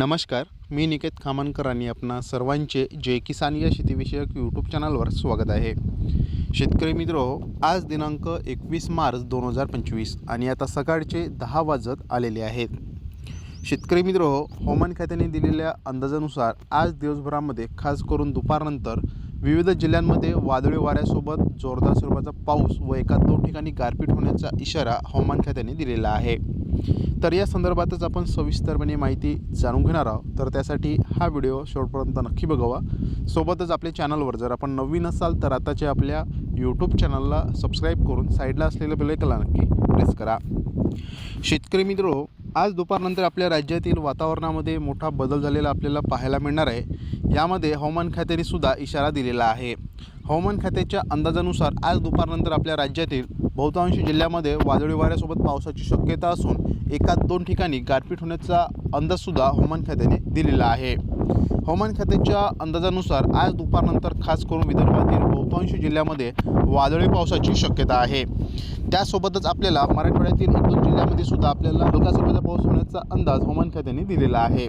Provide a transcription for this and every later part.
नमस्कार मी निकेत खामनकर आणि आपणा सर्वांचे जय किसान या शेतीविषयक यूट्यूब चॅनलवर स्वागत आहे. शेतकरी मित्र आज दिनांक एकवीस मार्च दोन हजार पंचवीस आणि आता सकाळचे दहा वाजत आलेले आहेत. शेतकरी मित्र हवामान खात्याने दिलेल्या अंदाजानुसार आज दिवसभरामध्ये खास करून दुपारनंतर विविध जिल्ह्यांमध्ये वादळी वाऱ्यासोबत जोरदार स्वरूपाचा पाऊस व एका दोन ठिकाणी गारपीट होण्याचा इशारा हवामान खात्याने दिलेला आहे. तर या संदर्भातच आपण सविस्तरपणे माहिती जाणून घेणार आहोत. तर त्यासाठी हा व्हिडिओ शेवटपर्यंत नक्की बघावा. सोबतच आपल्या चॅनलवर जर आपण नवीन असाल तर आताच्या आपल्या यूट्यूब चॅनलला सबस्क्राईब करून साईडला असलेलं बेलायकला नक्की प्रेस करा. शेतकरी मित्र आज दुपारनंतर आपल्या राज्यातील वातावरणामध्ये मोठा बदल झालेला आपल्याला पाहायला मिळणार आहे. यामध्ये हवामान खात्याने सुद्धा इशारा दिलेला आहे. हवामान खात्याच्या अंदाजानुसार आज दुपारनंतर आपल्या राज्यातील बहुतांश जिल्ह्यामध्ये वादळी वाऱ्यासोबत पावसाची शक्यता असून एकाच दोन ठिकाणी गारपीट होण्याचा अंदाजसुद्धा हवामान खात्याने दिलेला आहे. हवामान खात्याच्या अंदाजानुसार आज दुपारनंतर खास करून विदर्भातील बहुतांश जिल्ह्यामध्ये वादळी पावसाची शक्यता आहे. त्यासोबतच आपल्याला मराठवाड्यातील दोन जिल्ह्यामध्ये सुद्धा आपल्याला हलका पर्यंत पाऊस होण्याचा अंदाज हवामान खात्याने दिलेला आहे.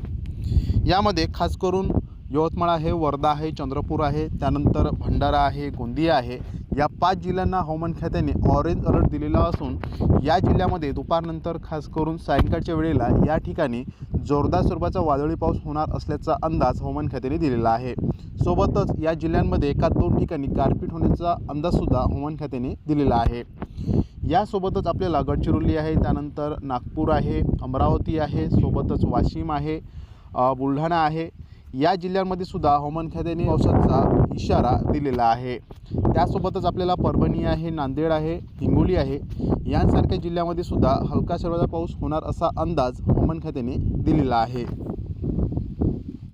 यामध्ये खास करून यवतमाळ आहे वर्धा आहे चंद्रपूर आहे त्यानंतर भंडारा आहे गोंदिया आहे. या पाच जिल्ह्यांना हवामान खात्याने ऑरेंज अलर्ट दिलेला असून या जिल्ह्यामध्ये दुपारनंतर खास करून सायंकाळच्या वेळेला या ठिकाणी जोरदार स्वरूपाचा वादळी पाऊस होणार असल्याचा अंदाज हवामान खात्याने दिलेला आहे. सोबतच या जिल्ह्यांमध्ये एका दोन ठिकाणी गारपीट होण्याचा अंदाजसुद्धा हवामान खात्याने दिलेला आहे. यासोबतच आपल्याला गडचिरोली आहे त्यानंतर नागपूर आहे अमरावती आहे सोबतच वाशिम आहे बुलढाणा आहे. या जिल्ह्यांमध्ये सुद्धा हवामान खात्याने पावसाचा इशारा दिलेला आहे. त्यासोबतच आपल्याला परभणी आहे नांदेड आहे हिंगोली आहे. यांसारख्या जिल्ह्यामध्ये सुद्धा हलका सर्वाचा पाऊस होणार असा अंदाज हवामान खात्याने दिलेला आहे.